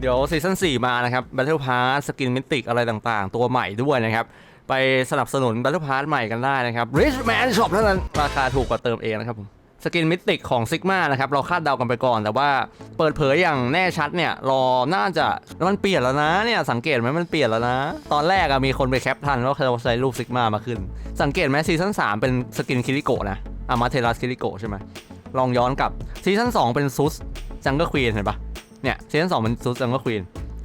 เดี๋ยวซีซั่น4มานะครับ Battle Pass สกินมิติกอะไรต่างๆ ตัวใหม่ด้วยนะครับ ไปสนับสนุน Battle Pass ใหม่กันได้นะครับ Rich Man Shop เท่านั้นราคาถูกกว่าเติมเองนะครับผมสกินมิติกของ Sigma นะครับ เราคาดเดากันไปก่อน แต่ว่าเปิดเผยอย่างแน่ชัดเนี่ย รอน่าจะมันเปลี่ยนแล้วนะเนี่ยสังเกตไหมมันเปลี่ยนแล้วนะ ตอนแรกอะมีคนไปแคปทันว่าเขาใช้รูป Sigma มาขึ้น สังเกตไหมซีซั่น3เป็นสกินคิริโกะนะอามาเทรัสคิริโกะใช่ไหมลองย้อนกลับซีซั่น2เป็นซุสจังเกอร์ควีนเห็นปะ เนี่ยซีซั่น2เป็นซุสจังกอร์ควีน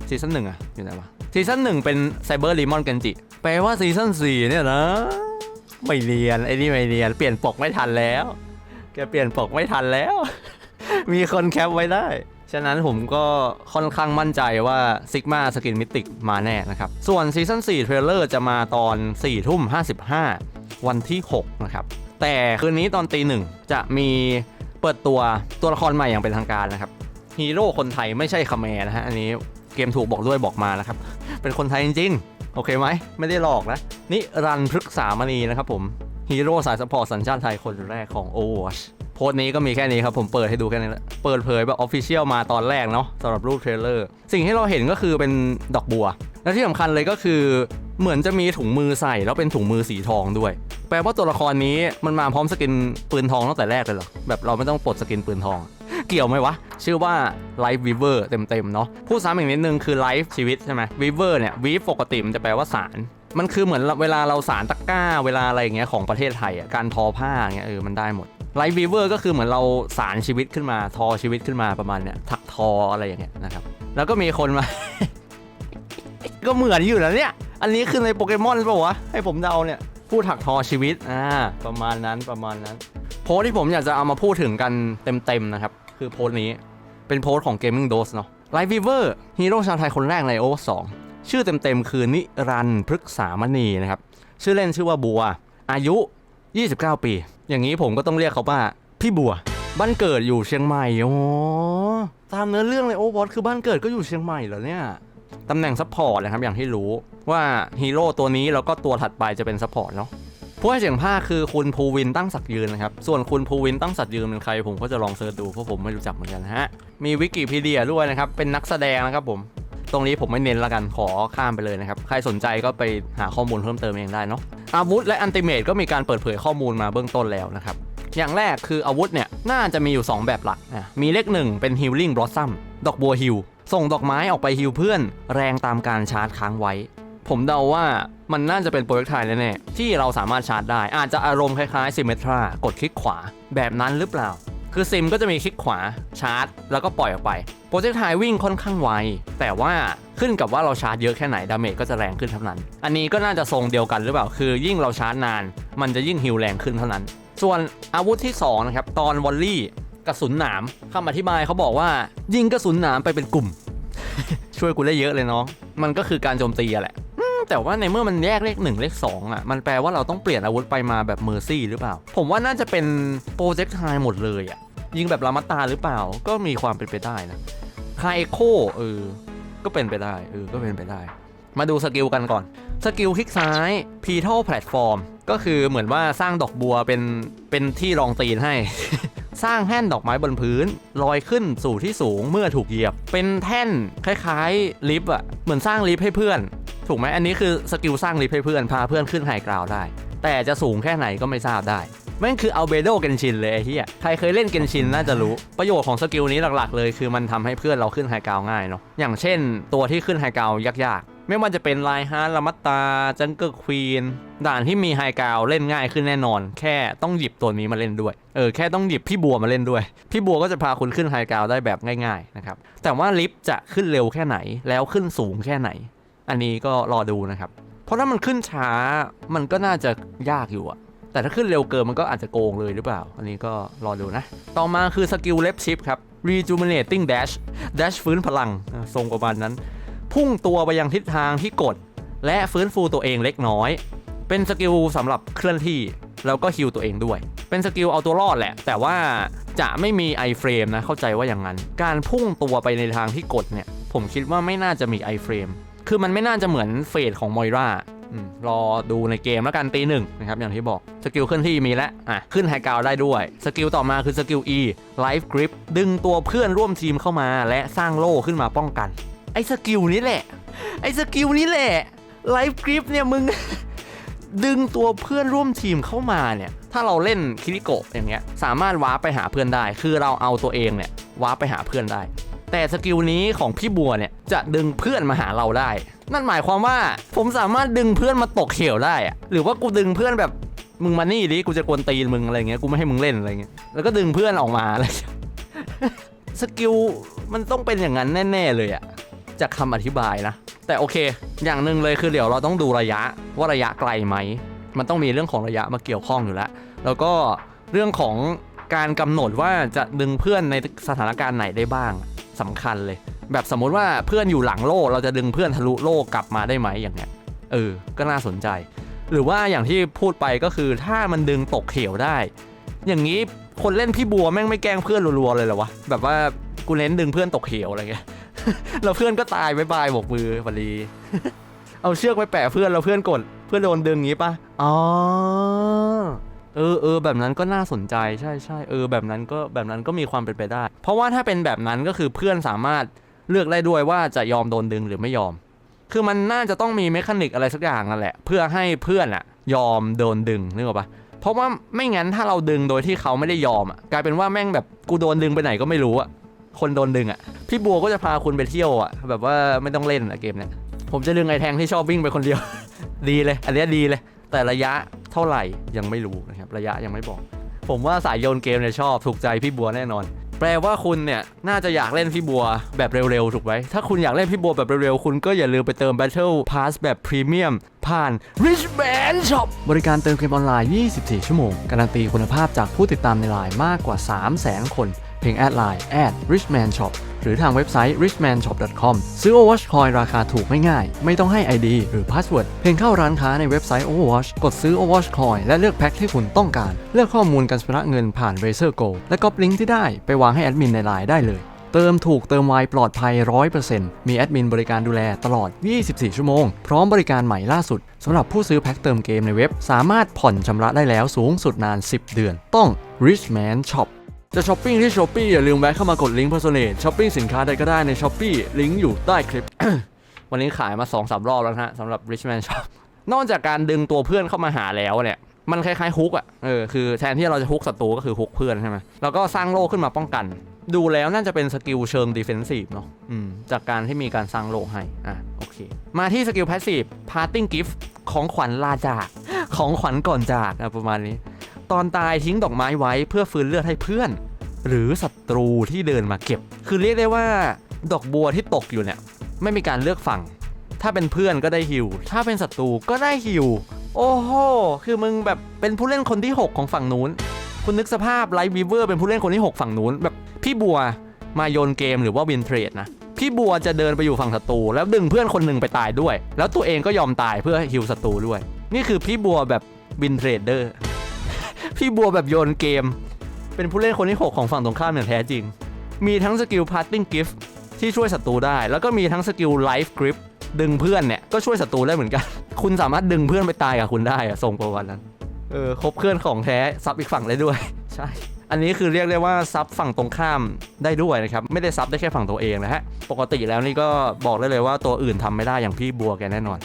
ซีซั่นหนึ่งอะอยู่ไหนวะซีซั่นหนึ่งเป็นไซเบอร์ลิมอนเกันจิแปลว่าซีซั่น4เนี่ยนะไม่เรียนไอ้นี่ไม่เรียน เปลี่ยนปกไม่ทันแล้ว แกเปลี่ยนปกไม่ทันแล้ว มีคนแคปไว้ได้ ฉะนั้นผมก็ค่อนข้างมั่นใจว่าซิกมาสกินมิติกมาแน่นะครับ ส่วนซีซั่น4เทรลเลอร์จะมาตอน4ทุ่ม55 วันที่ 6 นะครับ แต่คืนนี้ตอนตีหนึ่งจะมีเปิดตัวตัวละครใหม่อย่างเป็นทางการนะครับ ฮีโร่คนไทยไม่ใช่คาเมร์นะฮะ อันนี้เกมถูกบอกด้วยบอกมานะครับ เป็นคนไทยจริงๆ โอเคไหม ไม่ได้หลอกนะ นี่รันพฤกษามณีนะครับผมฮีโร่สายสปอร์ตสัญชาติไทยคนแรกของ Overwatch โพสต์นี้ก็มีแค่นี้ครับ ผมเปิดให้ดูแค่นี้เปิดเผยแบบออฟฟิเชียลมาตอนแรกเนาะสำหรับรูปเทรลเลอร์ สิ่งที่เราเห็นก็คือเป็นดอกบัว และที่สำคัญเลยก็คือเหมือนจะมีถุงมือใส่แล้วเป็นถุงมือสีทองด้วย แปลว่าตัวละครนี้มันมาพร้อมสกินปืนทองตั้งแต่แรกเลยเหรอแบบเราไม่ต้องปลดสกินปืนทอง เกี่ยวไหมวะ ชื่อว่า Life Weaver เต็มๆเนาะพูดซ้ำอีกนิดนึงคือ Life ชีวิตใช่ไหม Weaver เนี่ย Weave ปกติมันจะแปลว่าสารมันคือเหมือนเวลาเราสารตะกร้า เวลาอะไรอย่างเงี้ยของประเทศไทยอะการทอผ้าเงี้ยเออมันได้หมด Life Weaver ก็คือเหมือนเราสารชีวิตขึ้นมาทอชีวิตขึ้นมาประมาณเนี้ยถักทออะไรอย่างเงี้ยนะครับ แล้วก็มีคนมา ก็เหมือนอยู่นะเนี่ย อันนี้คือในโปเกมอนหรือเปล่าวะ ให้ผมเดาเนี่ยผู้ถักทอชีวิตอ่าประมาณนั้นประมาณนั้น โพสที่ผมอยากจะเอามาพูดถึงกันเต็มๆนะครับ คือโพสต์นี้เป็นโพสต์ของ Gaming Dose เนาะ Life Weaver ฮีโร่ชาวไทยคนแรกในโอเวอร์2ชื่อเต็มๆคือนิรันพฤกษามณีนะครับ ชื่อเล่นชื่อว่าบัว อายุ 29 ปี อย่างนี้ผมก็ต้องเรียกเขาว่า พี่บัว บ้านเกิดอยู่เชียงใหม่โอ้ตามเนื้อเรื่องในโอเวอร์คือบ้านเกิดก็อยู่เชียงใหม่เหรอเนี่ยตำแหน่งซัพพอร์ตนะครับอย่างที่รู้ว่าฮีโร่ตัวนี้แล้วก็ตัวถัดไปจะเป็นซัพพอร์ตเนาะ ผู้ให้เสียงภาคคือคุณภูวินตั้งศักดิ์ยืนนะครับ ส่วนคุณภูวินตั้งศักดิ์ยืนเป็นใครผมก็จะลองเสิร์ชดูเพราะผมไม่รู้จักเหมือนกันนะฮะ มีวิกิพีเดียด้วยนะครับ เป็นนักแสดงนะครับผม ตรงนี้ผมไม่เน้นละกันขอข้ามไปเลยนะครับ ใครสนใจก็ไปหาข้อมูลเพิ่มเติมเองได้เนาะ อาวุธและอันติเมตก็มีการเปิดเผยข้อมูลมาเบื้องต้นแล้วนะครับ อย่างแรกคืออาวุธเนี่ยน่าจะมีอยู่ 2 แบบหลักอะมีเลขหนึ่งเป็น Healing Blossom ดอกบัวฮิลส่งดอกไม้ออกไปฮิลเพื่อน แรงตามการชาร์จค้างไว้ ผมเดาว่ามันน่าจะเป็นโปรเจกต์ไทยแน่ๆที่เราสามารถชาร์จได้ อาจจะอารมณ์คล้ายๆซิมเมทรากดคลิกขวาแบบนั้นหรือเปล่า คือซิมก็จะมีคลิกขวาชาร์จ แล้วก็ปล่อยออกไปโปรเจกต์ไทยวิ่งค่อนข้างไวแต่ว่าขึ้นกับว่าเราชาร์จเยอะแค่ไหนดาเมจก็จะแรงขึ้นเท่านั้น อันนี้ก็น่าจะทรงเดียวกันหรือเปล่า คือยิ่งเราชาร์จนาน มันจะยิ่งฮิลแรงขึ้นเท่านั้น ส่วนอาวุธที่สองนะครับตอนวอลลี่กระสุนหนามคำอธิบายเขาบอกว่า ยิงกระสุนหนามไปเป็นกลุ่ม ช่วยกูได้เยอะเลยเนาะมันก็คือการโจมตีแหละ แต่ว่าในเมื่อมันแยกเลขหนึ่งเลขสองอะมันแปลว่าเราต้องเปลี่ยนอาวุธไปมาแบบเมอร์ซี่หรือเปล่า ผมว่าน่าจะเป็นโปรเจกต์ไทหมดเลยอะยิงแบบลามาตาหรือเปล่าก็มีความเป็นไปได้นะคาเอโคเออก็เป็นไปได้เออก็เป็นไปได้ มาดูสกิลกันก่อน สกิลคลิกซ้าย p e t a l Platform ก็คือเหมือนว่าสร้างดอกบัวเป็นเป็นที่รองตีนให้ สร้างแท่นดอกไม้บนพื้น ลอยขึ้นสู่ที่สูงเมื่อถูกเหยียบ เป็นแท่นคล้ายๆลิฟต์อะเหมือนสร้างลิฟต์ให้เพื่อน ถูกไหมอันนี้คือสกิลสร้างลิฟต์เพื่อนพาเพื่อนขึ้นไฮกราวได้ แต่จะสูงแค่ไหนก็ไม่ทราบได้แม่งคืออัลเบโดเกนชินเลยไอ้เฮียใครเคยเล่นเกนชินน่าจะรู้ ประโยชน์ของสกิลนี้หลักๆเลย คือมันทำให้เพื่อนเราขึ้นไฮกราวง่ายเนาะอย่างเช่น ตัวที่ขึ้นไฮกราวยากๆ ไม่ว่าจะเป็นไลฮาร์ลามัตตาจังเกอร์ควีนด่านที่มีไฮกราวเล่นง่ายขึ้นแน่นอน แค่ต้องหยิบตัวนี้มาเล่นด้วยเออแค่ต้องหยิบพี่บัวมาเล่นด้วย พี่บัวก็จะพาคุณขึ้นไฮกราวได้แบบง่ายๆนะครับแต่ว่าลิฟต์จะขึ้นเร็วแค่ไหนแล้วขึ้นสูงแค่ไหน อันนี้ก็รอดูนะครับ เพราะถ้ามันขึ้นช้ามันก็น่าจะยากอยู่อะแต่ถ้าขึ้นเร็วเกินมันก็อาจจะโกงเลยหรือเปล่า อันนี้ก็รอดูนะ ต่อมาคือสกิลเล็บชิปครับ rejuvenating dash dash ฟื้นพลังทรงประมาณนั้น พุ่งตัวไปยังทิศทางที่กด และฟื้นฟูตัวเองเล็กน้อย เป็นสกิลสำหรับเคลื่อนที่แล้วก็ฮิลตัวเองด้วย เป็นสกิลเอาตัวรอดแหละ แต่ว่าจะไม่มีไอเฟรมนะ เข้าใจว่าอย่างนั้น การพุ่งตัวไปในทางที่กดเนี่ย ผมคิดว่าไม่น่าจะมีไอเฟรม คือมันไม่น่าจะเหมือนเฟสของมอยรารอดูในเกมแล้วกันตีหนึ่งนะครับอย่างที่บอกสกิลเคลื่อนที่มีแล้วอะขึ้นไฮกาวได้ด้วย สกิลต่อมาคือสกิล E Life Grip ดึงตัวเพื่อนร่วมทีมเข้ามาและสร้างโล่ขึ้นมาป้องกัน ไอ้สกิลนี้แหละ ไอ้สกิลนี้แหละไลฟ์กริปเนี่ยมึง ดึงตัวเพื่อนร่วมทีมเข้ามาเนี่ย ถ้าเราเล่นคิริโกะอย่างเงี้ยสามารถวาร์ปไปหาเพื่อนได้ คือเราเอาตัวเองเนี่ยวาร์ปไปหาเพื่อนได้ แต่สกิลนี้ของพี่บัวเนี่ยจะดึงเพื่อนมาหาเราได้ นั่นหมายความว่าผมสามารถดึงเพื่อนมาตกเขียวได้อะหรือว่ากูดึงเพื่อนแบบมึงมานี่ดิกูจะกวนตีนมึงอะไรเงี้ยกูไม่ให้มึงเล่นอะไรเงี้ยแล้วก็ดึงเพื่อนออกมาอะไรเงี้ยสกิลมันต้องเป็นอย่างนั้นแน่ ๆ เลยอะจากคำอธิบายนะ แต่โอเค อย่างหนึ่งเลยคือเดี๋ยวเราต้องดูระยะว่าระยะไกลไหม มันต้องมีเรื่องของระยะมาเกี่ยวข้องอยู่แล้ว แล้วก็เรื่องของการกำหนดว่าจะดึงเพื่อนในสถานการณ์ไหนได้บ้าง สำคัญเลย แบบสมมุติว่าเพื่อนอยู่หลังโล่เราจะดึงเพื่อนทะลุโล่กลับมาได้ไหมอย่างเนี้ยเออ ก็น่าสนใจ หรือว่าอย่างที่พูดไปก็คือถ้ามันดึงตกเขียวได้ อย่างนี้คนเล่นพี่บัวแม่งไม่แกล้งเพื่อนรัวๆเลยเหรอวะแบบว่ากูเน้นดึงเพื่อนตกเขียวอะไรเงี้ยแล้วเพื่อนก็ตายบายบายบอกมือพอดีเอาเชือกไปแปะเพื่อนแล้วเพื่อนกด เพื่อนโดนดึงงี้ปะอ๋อ เออเออแบบนั้นก็น่าสนใจใช่ใช่เออแบบนั้นก็แบบนั้นก็มีความเป็นไปได้ เพราะว่าถ้าเป็นแบบนั้นก็คือเพื่อนสามารถเลือกได้ด้วยว่าจะยอมโดนดึงหรือไม่ยอม คือมันน่าจะต้องมีเมคานิกอะไรสักอย่างนั่นแหละ เพื่อให้เพื่อนอะยอมโดนดึงนึกออกปะเพราะว่าไม่งั้นถ้าเราดึงโดยที่เขาไม่ได้ยอมอะกลายเป็นว่าแม่งแบบกูโดนดึงไปไหนก็ไม่รู้อะคนโดนดึงอะพี่บัวก็จะพาคุณไปเที่ยวอะแบบว่าไม่ต้องเล่นอะเกมเนี้ยผมจะดึงไอ้แทงที่ชอบวิ่งไปคนเดียว ดีเลย อันนี้ดีเลย แต่ระยะเท่าไหร่ยังไม่รู้นะครับระยะยังไม่บอก ผมว่าสายโยนเกมเนี่ยชอบถูกใจพี่บัวแน่นอน แปลว่าคุณเนี่ยน่าจะอยากเล่นพี่บัวแบบเร็วๆถูกไหมถ้าคุณอยากเล่นพี่บัวแบบเร็วๆ คุณก็อย่าลืมไปเติม Battle Pass แบบพรีเมียมผ่าน Rich Man Shop บริการเติมเกมออนไลน์ 24 ชั่วโมง การันตีคุณภาพจากผู้ติดตามในไลน์มากกว่า 300,000 คน เพียงแอดไลน์ @richman shop หรือทางเว็บไซต์ richmanshop.com ซื้อ Overwatch Coin ราคาถูกไม่ง่าย ไม่ต้องให้ ID หรือ Password เพียงเข้าร้านค้าในเว็บไซต์ Overwatch กดซื้อ Overwatch Coin และเลือกแพ็คที่คุณต้องการ เลือกข้อมูลการชำระเงินผ่าน Razer Go และก๊อปลิงก์ที่ได้ไปวางให้แอดมินในไลน์ได้เลยเติมถูกเติมไวปลอดภัย 100%มีแอดมินบริการดูแลตลอด 24 ชั่วโมง พร้อมบริการใหม่ล่าสุดสำหรับผู้ซื้อแพ็คเติมเกมในเว็บ สามารถผ่อนชำระได้แล้วสูงสุดนาน 10 เดือน ต้อง Richman Shop จะช้อปปิ้งที่ช้อปปี้อย่าลืมแวะเข้ามากดลิงก์ Personate ช้อปปิ้งสินค้าใดก็ได้ในช้อปปี้ลิงก์อยู่ใต้คลิป วันนี้ขายมา2อสรอบแล้วนะฮะสำหรับ Richman Shop นอกจากการดึงตัวเพื่อนเข้ามาหาแล้วเนี่ยมันคล้ายๆฮุกอะเออคือแทนที่เราจะฮุกศัตรูก็คือฮุกเพื่อนใช่ไหมแล้วก็สร้างโล่ขึ้นมาป้องกัน ดูแล้วน่าจะเป็นสกิลเชิงดิเฟนซีฟเนาะอืมจากการที่มีการสร้างโล่ให้อะโอเค มาที่สกิลแพสซีฟ Parting Gift ของขวัญลาจากของขวัญก่อนจากอะประมาณนี้ ตอนตายทิ้งดอกไม้ไว้เพื่อฟื้นเลือดให้เพื่อน หรือศัตรูที่เดินมาเก็บ คือเรียกได้ว่าดอกบัวที่ตกอยู่เนี่ยไม่มีการเลือกฝั่ง ถ้าเป็นเพื่อนก็ได้ฮิว ถ้าเป็นศัตรูก็ได้ฮิว โอ้โห คือมึงแบบเป็นผู้เล่นคนที่ 6 ของฝั่งนู้น คุณนึกสภาพไลท์วีเวอร์เป็นผู้เล่นคนที่ 6 ฝั่งนู้น แบบพี่บัวมาโยนเกมหรือว่าวินเทรดนะ พี่บัวจะเดินไปอยู่ฝั่งศัตรูแล้วดึงเพื่อนคนหนึ่งไปตายด้วย แล้วตัวเองก็ยอมตายเพื่อฮิวศัตรูด้วย นี่คือพี่บัวแบบวินเทรดเดอร์ พี่บัวแบบโยนเกม เป็นผู้เล่นคนที่ 6 ของฝั่งตรงข้ามอย่างแท้จริง มีทั้งสกิล parting gift ที่ช่วยศัตรูได้ แล้วก็มีทั้งสกิล life grip ดึงเพื่อนเนี่ยก็ช่วยศัตรูได้เหมือนกัน คุณสามารถดึงเพื่อนไปตายกับคุณได้อะทรงประวัตินั้น เออครบเพื่อนของแท้ซับอีกฝั่งได้ด้วย ใช่ อันนี้คือเรียกได้ว่าซับฝั่งตรงข้ามได้ด้วยนะครับ ไม่ได้ซับได้แค่ฝั่งตัวเองนะฮะ ปกติแล้วนี่ก็บอกได้เลยว่าตัวอื่นทำไม่ได้อย่างพี่บัวแกแน่นอน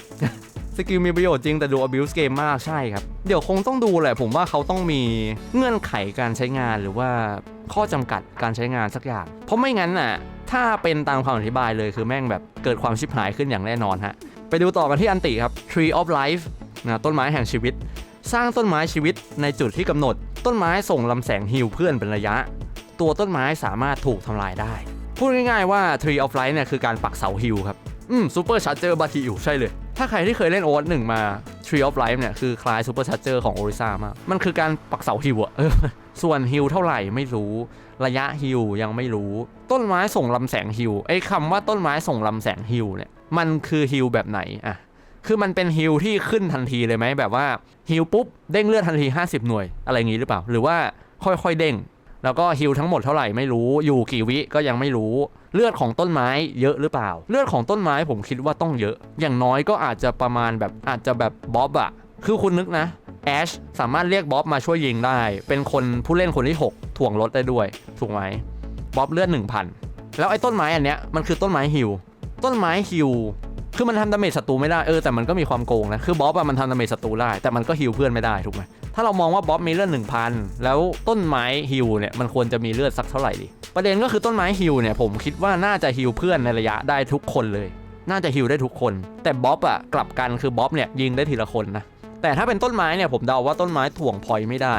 สกิลมีประโยชน์จริงแต่ดู abuse เกมมากใช่ครับ เดี๋ยวคงต้องดูแหละผมว่าเขาต้องมีเงื่อนไขการใช้งานหรือว่าข้อจำกัดการใช้งานสักอย่าง เพราะไม่งั้นน่ะถ้าเป็นตามคำอธิบายเลยคือแม่งแบบเกิดความชิบหายขึ้นอย่างแน่นอนฮะ ไปดูต่อกันที่อันติครับ Tree of Life นะต้นไม้แห่งชีวิต สร้างต้นไม้ชีวิตในจุดที่กำหนด ต้นไม้ส่งลำแสงฮิวเพื่อนเป็นระยะ ตัวต้นไม้สามารถถูกทำลายได้ พูดง่ายๆว่า Tree of Life เนี่ยคือการปักเสาฮิวครับ อืมซูเปอร์ชาร์เจอร์บาทีอยู่ใช่เลย ถ้าใครที่เคยเล่นโอ a หนึ่งมา Tree of Life เนี่ยคือคล้ายซูเปอร์ชาร์เจอร์ของโอริซามาก มันคือการปักเสาฮิวอะส่วนฮิวเท่าไหร่ไม่รู้ระยะฮิวยังไม่รู้ ต้นไม้ส่งลำแสงฮิวไอ้คำว่าต้นไม้ส่งลำแสงฮิวเนี่ยมันคือฮิวแบบไหนอะคือมันเป็นฮิลที่ขึ้นทันทีเลยไหมแบบว่าฮิลปุ๊บเด้งเลือดทันที 50 หน่วยอะไรอย่างงี้หรือเปล่า หรือว่าค่อยๆเด้ง แล้วก็ฮิลทั้งหมดเท่าไหร่ไม่รู้ อยู่กี่วิก็ยังไม่รู้ เลือดของต้นไม้เยอะหรือเปล่า เลือดของต้นไม้ผมคิดว่าต้องเยอะ อย่างน้อยก็อาจจะประมาณแบบอาจจะแบบบ๊อบอะคือคุณนึกนะแอชสามารถเรียกบ๊อบมาช่วยยิงได้ เป็นคนผู้เล่นคนที่ 6 ถ่วงรถได้ด้วย ถูกไหมบ๊อบเลือด1,000 แล้วไอ้ต้นไม้อันเนี้ยมันคือต้นไม้ฮิลต้นไม้ฮิวคือมันทำดาเมจศัตรูไม่ได้เออแต่มันก็มีความโกงนะคือบ๊อบอะมันทำดาเมจศัตรูได้แต่มันก็ฮิวเพื่อนไม่ได้ถูกไหมาเรามองว่าบ๊อบมีเลือด1,000แล้วต้นไม้ฮิวเนี่ยมันควรจะมีเลือดสักเท่าไหร่ดีประเด็นก็คือต้นไม้ฮิวเนี่ยผมคิดว่าน่าจะฮิวเพื่อนในระยะได้ทุกคนเลย น่าจะฮิวได้ทุกคน แต่บ๊อบอะกลับกันคือบ๊อบเนี่ยยิงได้ทีละคนนะแต่ถ้าเป็นต้นไม้เนี่ยผมเดาว่าต้นไม้ถ่วงพอยไม่ได้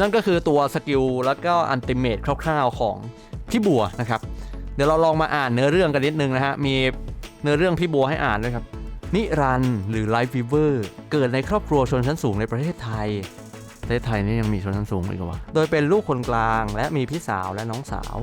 นั่นก็คือตัวสกิลแล้วก็อันติเมตคร่าวๆของพี่บัวนะครับเดี๋ยวเราลองมาอ่านเนื้อเรื่องกันนิดนึงนะฮะมีเนื้อเรื่องพี่บัวให้อ่านด้วยครับนิรันหรือไลฟ์ฟีเวอร์เกิดในครอบครัวชนชั้นสูงในประเทศไทย ประเทศไทยนี่ยังมีชนชั้นสูงอีกหรอวะโดยเป็นลูกคนกลางและมีพี่สาวและน้องสาว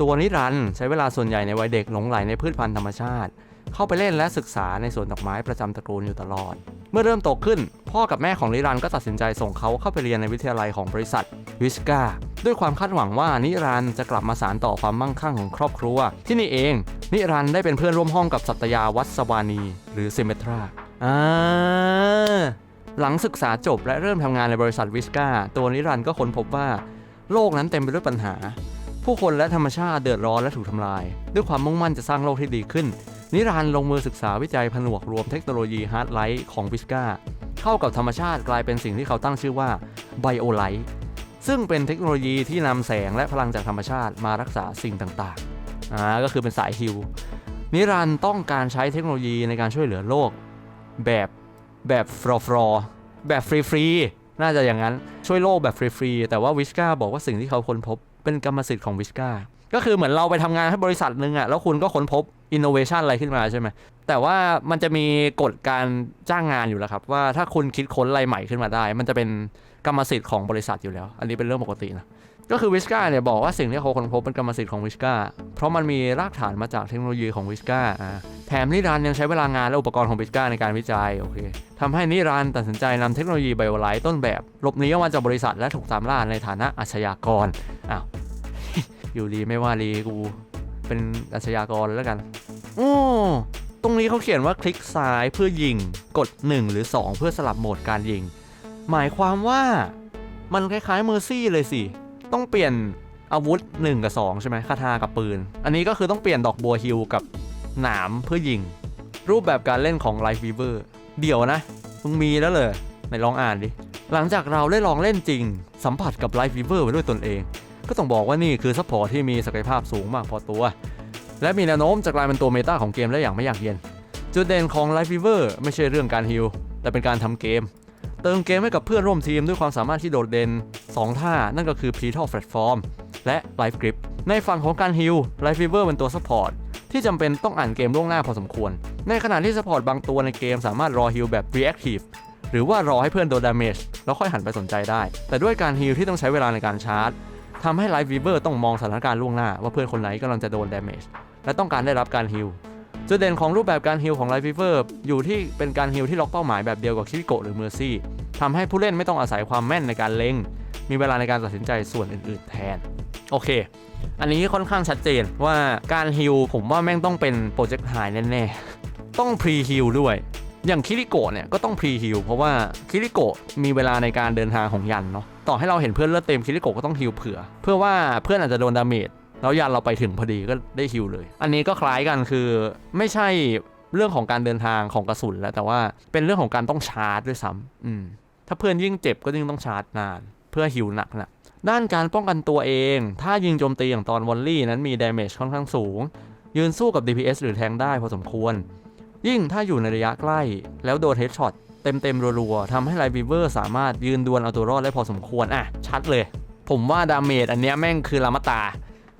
ตัวนิรันต์ใช้เวลาส่วนใหญ่ในวัยเด็กหลงไหลในพืชพันธุ์ธรรมชาติ เข้าไปเล่นและศึกษาในสวนดอกไม้ประจำตระกูลอยู่ตลอด เมื่อเริ่มโตขึ้น พ่อกับแม่ของนิรันต์ก็ตัดสินใจส่งเขาเข้าไปเรียนในวิทยาลัยของบริษัทวิสกาด้วยความคาดหวังว่านิรันต์จะกลับมาสานต่อความมั่งคั่งของครอบครัว ที่นี่เอง นิรันต์ได้เป็นเพื่อนร่วมห้องกับสัตยาวัดสวานี หรือซิเมทราอ่า หลังศึกษาจบและเริ่มทำงานในบริษัทวิสกาตัวนิรันด์ก็ค้นพบว่า โลกนั้นเต็มไปด้วยปัญหา ผู้คนและธรรมชาติเดือดร้อนและถูกทำลาย ด้วยความมุ่งมั่นจะสร้างโลกที่ดีขึ้น นิรันด์ลงมือศึกษาวิจัยผนวกรวมเทคโนโลยีฮาร์ดไลท์ของวิสกาเข้ากับธรรมชาติกลายเป็นสิ่งที่เขาตั้งชื่อว่าไบโอไลท์ซึ่งเป็นเทคโนโลยีที่นำแสงและพลังจากธรรมชาติมารักษาสิ่งต่างๆอ่าก็คือเป็นสายฮิวนิรันด์ต้องการใช้เทคโนโลยีในการช่วยเหลือโลก แบบ แบบฟรอฟรอแบบฟรีๆน่าจะอย่างนั้นช่วยโลกแบบฟรีๆแต่ว่าวิสกาบอกว่าสิ่งที่เขาค้นพบเป็นกรรมสิทธิ์ของวิสกาก็คือเหมือนเราไปทำงานให้บริษัทหนึ่งอะแล้วคุณก็ค้นพบอินโนเวชันอะไรขึ้นมาใช่ไหมแต่ว่ามันจะมีกฎการจ้างงานอยู่แล้วครับ ว่าถ้าคุณคิดค้นอะไรใหม่ขึ้นมาได้ มันจะเป็นกรรมสิทธิ์ของบริษัทอยู่แล้ว อันนี้เป็นเรื่องปกตินะ ก็คือวิสกาเนี่ยบอกว่าสิ่งที่เขาค้นพบเป็นกรรมสิทธิ์ของวิสกาเพราะมันมีรากฐานมาจากเทคโนโลยีของวิสกาแถมนิรันยังใช้เวลางานและอุปกรณ์ของวิสกาในการวิจัยโอเคทำให้นิรันตัดสินใจนำเทคโนโลยีไบโอไลท์ต้นแบบหลบหนีออกมาจากบริษัทและถูกตามล่าในฐานะอาชญากรอ้าวอยู่ดีไม่ว่าดีกูเป็นอาชญากรแล้วกันโอ้ตรงนี้เขาเขียนว่าคลิกซ้ายเพื่อยิงกด 1 หรือ 2 เพื่อสลับโหมดการยิง หมายความว่ามันคล้ายๆเมอร์ซี่เลยสิ ต้องเปลี่ยนอาวุธ 1 กับ 2 ใช่ไหมคาถากับปืน อันนี้ก็คือต้องเปลี่ยนดอกบัวฮิลกับหนามเพื่อยิง รูปแบบการเล่นของ Life Weaver เดี๋ยวนะมึงมีแล้วเลยไหนลองอ่านดิ หลังจากเราได้ลองเล่นจริง สัมผัสกับ Life Weaver ไปด้วยตนเอง ก็ต้องบอกว่านี่คือซัพพอร์ตที่มีศักยภาพสูงมากพอตัว และมีแนวโน้มจะกลายเป็นตัวเมตาของเกมได้อย่างไม่ยากเย็นจุดเด่นของ Life Fever ไม่ใช่เรื่องการฮิลแต่เป็นการทำเกม เติมเกมให้กับเพื่อนร่วมทีมด้วยความสามารถที่โดดเด่น 2 ท่า นั่นก็คือ p e t a l Platform และ Life Grip ในฝั่งของการฮิล Life Fever เป็นตัวซัพพอร์ตที่จำเป็นต้องอ่านเกมล่วงหน้าพอสมควร ในขณะที่ซัพพอร์ตบางตัวในเกมสามารถรอฮิลแบบ Reactive หรือว่ารอให้เพื่อนโดนดาเมจแล้วค่อยหันไปสนใจได้ แต่ด้วยการฮิลที่ต้องใช้เวลาในการชาร์จทำให้ไลฟ์วีเวอร์ต้องมองสถานการณ์ล่วงหน้า ว่าเพื่อนคนไหนกำลังจะโดนดาเมจและต้องการได้รับการฮิล จุดเด่นของรูปแบบการฮิลของไลฟ์วีเวอร์อยู่ที่เป็นการฮิลที่ล็อกเป้าหมายแบบเดียวกับคิริโกะหรือเมอร์ซี่ทำให้ผู้เล่นไม่ต้องอาศัยความแม่นในการเล็ง มีเวลาในการตัดสินใจส่วนอื่น ๆ แทน โอเค อันนี้ค่อนข้างชัดเจนว่าการฮิลผมว่าแม่งต้องเป็นโปรเจกต์ไฮแน่ๆ ต้องพรีฮิลด้วย อย่างคิริโกะเนี่ยก็ต้องพรีฮิลเพราะว่าคิริโกะมีเวลาในการเดินทางของยันเนาะ ต่อให้เราเห็นเพื่อนเลือดเต็มคิริโกะก็ต้องฮิลเผื่อ เพื่อว่าเพื่อนอาจจะโดนดาเมจ แล้วยันเราไปถึงพอดีก็ได้ฮิลเลย อันนี้ก็คล้ายกันคือไม่ใช่เรื่องของการเดินทางของกระสุนแล้วแต่ว่าเป็นเรื่องของการต้องชาร์จด้วยซ้ำอืมถ้าเพื่อนยิ่งเจ็บก็ยิ่งต้องชาร์จนาน เพื่อฮิลหนักนะด้านการป้องกันตัวเอง ถ้ายิงโจมตีอย่างตอนวอลลี่นั้นมีดาเมจค่อนข้างสูง ยืนสู้กับ DPS หรือแทงได้พอสมควร ยิ่งถ้าอยู่ในระยะใกล้ แล้วโดนเฮดช็อตเต็มๆรัวๆทำให้ไลฟ์วีเวอร์สามารถยืนดวลเอาตัวรอดได้พอสมควรอะชัดเลย ผมว่าดาเมจอันเนี้ยแม่งคือลามาตา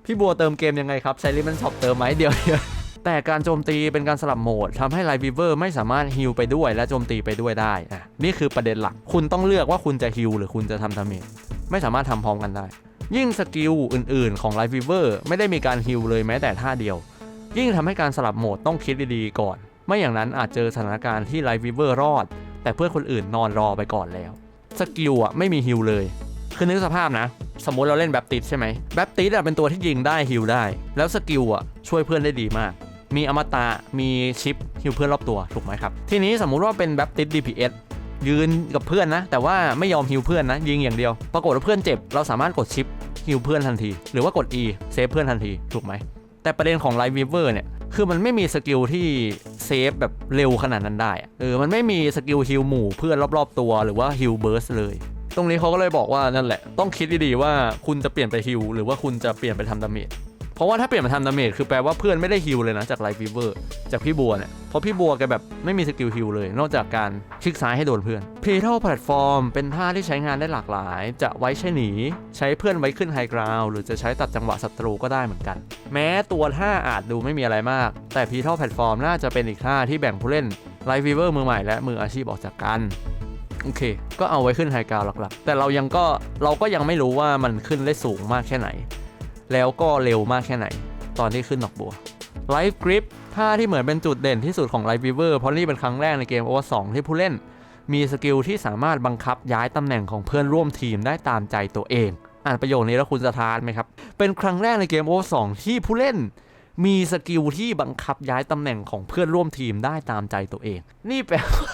พี่บัวเติมเกมยังไงครับ ใช้ลิมันช็อปเติมไหมเดียวเดียวแต่การโจมตีเป็นการสลับโหมดทำให้ไลฟ์วีเวอร์ไม่สามารถฮิลไปด้วยและโจมตีไปด้วยได้อะนี่คือประเด็นหลัก คุณต้องเลือกว่าคุณจะฮิลหรือคุณจะทำดาเมจไม่สามารถทำพร้อมกันได้ ยิ่งสกิลอื่นๆ ของไลฟ์วีเวอร์ไม่ได้มีการฮิลเลยแม้แต่ท่าเดียว ยิ่งทำให้การสลับโหมดต้องคิดดีๆก่อน ไม่อย่างนั้นอาจเจอสถานการณ์ที่ไลฟ์วีเวอร์รอด แต่เพื่อนคนอื่นนอนรอไปก่อนแล้ว สกิลอะไม่มีฮิลเลย คือนึกสภาพนะ สมมติเราเล่นแบบติดใช่ไหมแบบติดอะเป็นตัวที่ยิงได้ฮิลได้ แล้วสกิลอะช่วยเพื่อนได้ดีมาก มีอมตะมีชิปฮิลเพื่อนรอบตัวถูกไหมครับ ทีนี้สมมุติว่าเป็นแบบติด DPS ยืนกับเพื่อนนะ แต่ว่าไม่ยอมฮิลเพื่อนนะ ยิงอย่างเดียว ปรากฏว่าเพื่อนเจ็บเราสามารถกดชิปฮิลเพื่อนทันที หรือว่ากด E เซฟเพื่อนทันทีถูกไหมแต่ประเด็นของไลฟ์วีเวอร์เนี่ยคือมันไม่มีสกิลที่เซฟแบบเร็วขนาดนั้นได้เออมันไม่มีสกิลฮิลหมู่เพื่อนรอบๆตัวหรือว่าฮิลเบิร์สเลย ตรงนี้เขาก็เลยบอกว่านั่นแหละ ต้องคิดดีๆว่าคุณจะเปลี่ยนไปฮิลหรือว่าคุณจะเปลี่ยนไปทำดาเมจเพราะว่าถ้าเปลี่ยนมาทำดาเมจคือแปลว่าเพื่อนไม่ได้ฮิลเลยนะจากไลฟ์ฟีเวอร์จากพี่บัวเนี่ยเพราะพี่บัวแกแบบไม่มีสกิลฮิลเลย นอกจากการคลิกซ้ายให้โดนเพื่อนเพทัลแพลตฟอร์มเป็นท่าที่ใช้งานได้หลากหลาย จะไว้ใช้หนี ใช้เพื่อนไว้ขึ้นไฮกราวหรือจะใช้ตัดจังหวะศัตรูก็ได้เหมือนกัน แม้ตัวท่าอาจดูไม่มีอะไรมาก แต่พีทัลแพลตฟอร์มน่าจะเป็นอีกท่าที่แบ่งผู้เล่นไลฟ์ฟีเวอร์มือใหม่และมืออาชีพออกจากกัน โอเค ก็เอาไว้ขึ้นไฮกราวหลักๆ แต่เรายังก็เราก็ยังไม่รู้ว่ามันขึ้นได้สูงมากแค่ไหน แล้วก็เร็วมากแค่ไหน ตอนที่ขึ้นดอกบัวไลฟ์กริปท่าที่เหมือนเป็นจุดเด่นที่สุดของไลฟ์ e ีเวอร์เพราะนี่เป็นครั้งแรกในเกมโอเวอร์สที่ผู้เล่น มีสกิลที่สามารถบังคับย้ายตำแหน่งของเพื่อนร่วมทีมได้ตามใจตัวเอง อ่านประโยคนี้แล้วคุณจะท้านไหมครับ เป็นครั้งแรกในเกมโอเวอร์สที่ผู้เล่นมีสกิลที่บังคับย้ายตำแหน่งของเพื่อนร่วมทีมได้ตามใจตัวเอง นี่แปลว่า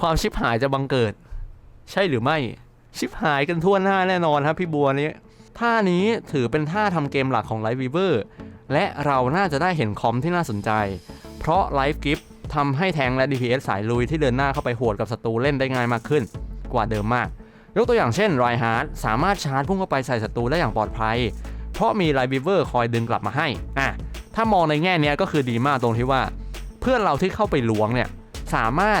ความชิบหายจะบังเกิด ใช่หรือไม่ ชิบหายกันทั่วหน้าแน่นอนครับพี่บัวนี้ท่านี้ถือเป็นท่าทำเกมหลักของ Life Weaver และเราน่าจะได้เห็นคอมที่น่าสนใจ เพราะ Life Gift ทำให้แทงและ DPS สายลุยที่เดินหน้าเข้าไปโหวดกับศัตรูเล่นได้ง่ายมากขึ้น กว่าเดิมมาก ยกตัวอย่างเช่นไรฮาร์ดสามารถชาร์จพุ่งเข้าไปใส่ศัตรูได้อย่างปลอดภัย เพราะมี Life Weaver คอยดึงกลับมาให้อะถ้ามองในแง่เนี้ยก็คือดีมากตรงที่ว่า เพื่อนเราที่เข้าไปล้วงเนี่ยสามารถ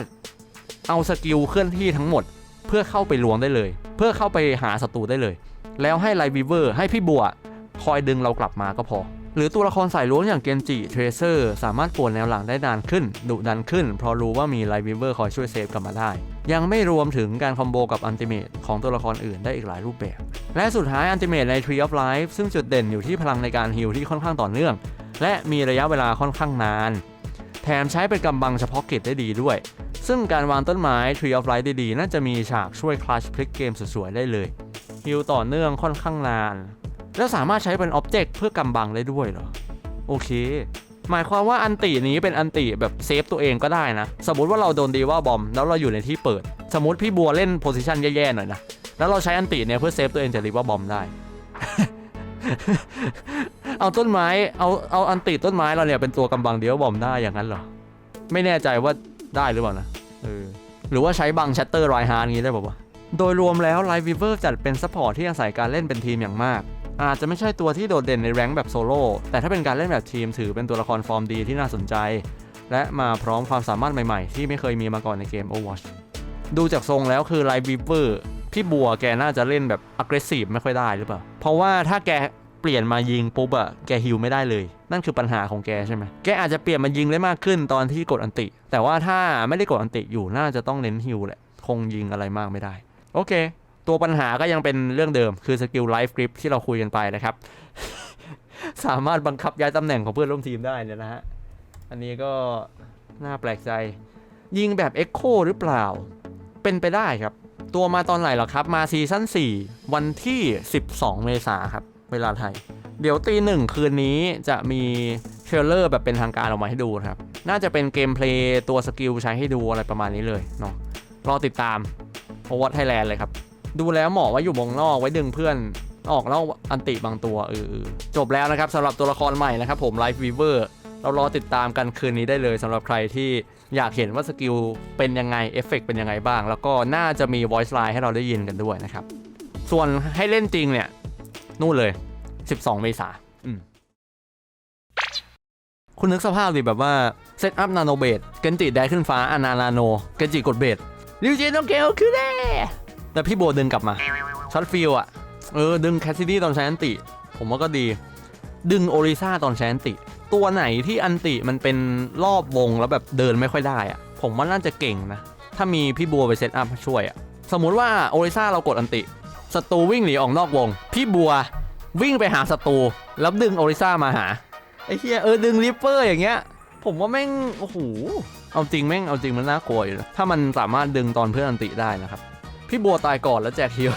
เอาสกิลเคลื่อนที่ทั้งหมด เพื่อเข้าไปล้วงได้เลย เพื่อเข้าไปหาศัตรูได้เลย แล้วให้ไลวีเวอร์ให้พี่บัวคอยดึงเรากลับมาก็พอ หรือตัวละครสายล้วงอย่างเกนจิเทรเซอร์สามารถปวนแนวหลังได้นานขึ้น ดุดันขึ้น เพราะรู้ว่ามีไลวีเวอร์คอยช่วยเซฟกลับมาได้ ยังไม่รวมถึงการคอมโบกับอันติเมตของตัวละครอื่นได้อีกหลายรูปแบบ และสุดท้ายอันติเมตใน Tree of Life ซึ่งจุดเด่นอยู่ที่พลังในการฮิลที่ค่อนข้างต่อเนื่อง และมีระยะเวลาค่อนข้างนาน แถมใช้เป็นกำบังเฉพาะกิจได้ดีด้วย ซึ่งการวางต้นไม้ Tree of Life ด้ดีน่าจะมีฉากช่วยคลัชพลิกเกมสวยๆ ได้เลยฮิลต่อเนื่องค่อนข้างนาน แล้วสามารถใช้เป็นอ็อบเจกต์เพื่อกำบังได้ด้วยเหรอ โอเค หมายความว่าอันตินี้เป็นอันติแบบเซฟตัวเองก็ได้นะ สมมติว่าเราโดนดีว่าบอม แล้วเราอยู่ในที่เปิด สมมติพี่บัวเล่นโพซิชันแย่ๆหน่อยนะ แล้วเราใช้อันติเนี่ยเพื่อเซฟตัวเองจากดีว่าบอมได้ เอาต้นไม้เอาเอาอันติต้นไม้เราเนี่ยเป็นตัวกำบังเดียวบอมได้อย่างนั้นเหรอ ไม่แน่ใจว่า ได้หรือเปล่านะเออหรือว่าใช้บังชัตเตอร์ไรฮาร์งี้ได้ป่าวะโดยรวมแล้ว Live Weaver จัดเป็นซัพพอร์ตที่อาศัยการเล่นเป็นทีมอย่างมาก อาจจะไม่ใช่ตัวที่โดดเด่นในแรงแบบโซโล่แต่ถ้าเป็นการเล่นแบบทีมถือเป็นตัวละครฟอร์มดีที่น่าสนใจ และมาพร้อมความสามารถใหม่ๆ ที่ไม่เคยมีมาก่อนในเกม Overwatch ดูจากทรงแล้วคือ Live Weaver พี่บัวแกน่าจะเล่นแบบ aggressive ไม่ค่อยได้หรือเปล่า เพราะว่าถ้าแกเปลี่ยนมายิงปุ๊บอะแกฮิลไม่ได้เลย นั่นคือปัญหาของแกใช่ไหมแกอาจจะเปลี่ยนมายิงได้มากขึ้นตอนที่กดอันติ แต่ว่าถ้าไม่ได้กดอันติอยู่น่าจะต้องเน้นฮิลแหละ คงยิงอะไรมากไม่ได้ โอเค ตัวปัญหาก็ยังเป็นเรื่องเดิม คือสกิลไลฟ์กริปที่เราคุยกันไปนะครับ สามารถบังคับย้ายตำแหน่งของเพื่อนร่วมทีมได้เนี่ยนะฮะ อันนี้ก็น่าแปลกใจ ยิงแบบ Echo หรือเปล่า เป็นไปได้ครับ ตัวมาตอนไหนหรอครับ มาซีซั่น4วันที่ 12 เมษาครับ เวลาไทย เดี๋ยวตีหนึ่งคืนนี้จะมีเทรลเลอร์แบบเป็นทางการออกมาให้ดูครับ น่าจะเป็นเกมเพลย์ตัวสกิลใช้ให้ดูอะไรประมาณนี้เลยเนาะรอติดตามโอวัตไทยแลนด์เลยครับ ดูแล้วเหมาะไว้อยู่วงนอกไว้ดึงเพื่อนออกนอกอันติบางตัวเออจบแล้วนะครับสำหรับตัวละครใหม่นะครับผม Life Weaver เรารอติดตามกันคืนนี้ได้เลยสำหรับใครที่อยากเห็นว่าสกิลเป็นยังไงเอฟเฟกเป็นยังไงบ้าง แล้วก็น่าจะมี voice line ให้เราได้ยินกันด้วยนะครับ ส่วนให้เล่นจริงเนี่ย นู่นเลย 12 เมษาอืมคุณนึกสภาพดิแบบว่า เซตอัพนาโนเบดเกนจิแดดขึ้นฟ้าอานานาโน เกนจิกดเบดลิวเจนโอเกลคือแน่แต่พี่โบดึงกลับมาช็อตฟิลอะเออ ดึงแคสซิดี้ตอนใช้อันติ ผมว่าก็ดี ดึงโอริซ่าตอนใช้อันติ ตัวไหนที่อันติมันเป็นรอบวงแล้วแบบเดินไม่ค่อยได้อะผมว่าน่าจะเก่งนะ ถ้ามีพี่บัวไปเซตอัพช่วยอะสมมุติว่าโอริซ่าเรากดอันติศัตรูวิ่งหนีออกนอกวง พี่บัว วิ่งไปหาศัตรูแล้วดึงโอริซ่ามาหาไอ้เฮียเออดึงริปเปอร์อย่างเงี้ย ผมว่าแม่งโอ้โหเอาจริงแม่งเอาจริงมันน่ากลัวอยู่นะถ้ามันสามารถดึงตอนเพื่อนอันติได้นะครับ พี่บัวตายก่อนแล้วแจกฮิว